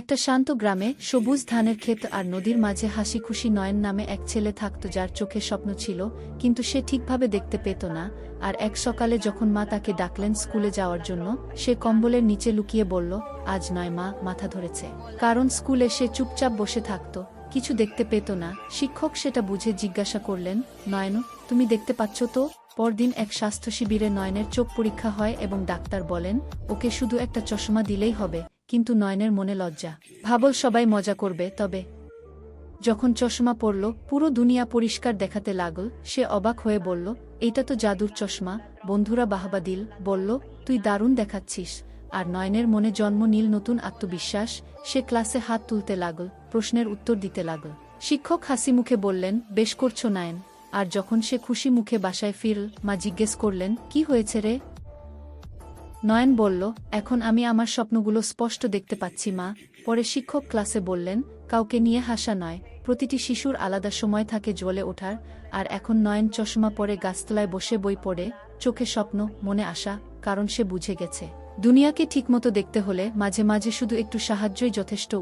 একটা শান্ত গ্রামে সবুজ ধানের ক্ষেত আর নদীর মাঝে হাসি খুশি নয়ন নামে এক ছেলে থাকত যার চোখে স্বপ্ন ছিল, কিন্তু সে ঠিকভাবে দেখতে পেত না, আর এক সকালে যখন মা তাকে ডাকলেন স্কুলে যাওয়ার জন্য, সে কম্বলের নিচে লুকিয়ে বলল, আজ নয় মা, মাথা ধরেছে। কারণ স্কুলে সে চুপচাপ বসে থাকত, কিছু দেখতে পেত না। শিক্ষক সেটা বুঝে জিজ্ঞাসা করলেন, নয়ন, তুমি দেখতে পাচ্ছ তো? পরদিন এক স্বাস্থ্য শিবিরে নয়নের চোখ পরীক্ষা হয় এবং ডাক্তার বলেন, ওকে শুধু একটা চশমা দিলেই হবে। কিন্তু নয়নের মনে লজ্জা। ভাবল সবাই মজা করবে, তবে যখন চশমা পরল, পুরো দুনিয়া পরিষ্কার দেখাতে লাগল, সে অবাক হয়ে বলল, এইটা তো জাদুর চশমা, বন্ধুরা বাহবা দিল। বলল, তুই দারুণ দেখাচ্ছিস। আর নয়নের মনে জন্ম নীল নতুন আত্মবিশ্বাস, সে ক্লাসে হাত তুলতে লাগল, প্রশ্নের উত্তর দিতে লাগল। শিক্ষক হাসি মুখে বললেন, বেশ করছ, নায়ন। আর যখন সে খুশি মুখে বাসায় ফিরল, মা জিজ্ঞেস করলেন, কি হয়েছে রে? নয়ন বলল, এখন আমি আমার স্বপ্নগুলো স্পষ্ট দেখতে পাচ্ছি, মা। পরে শিক্ষক ক্লাসে বললেন, কাউকে নিয়ে হাসা নয়। প্রতিটি শিশুর আলাদা সময় থাকে জ্বলে ওঠার। আর এখন নয়ন চশমা পরে গাছতলায় বসে বই পড়ে, চোখে স্বপ্ন, মনে আসা কারণ সে বুঝে গেছে। দুনিয়াকে ঠিকমতো দেখতে হলে মাঝে মাঝে শুধু একটু সাহায্যই যথেষ্ট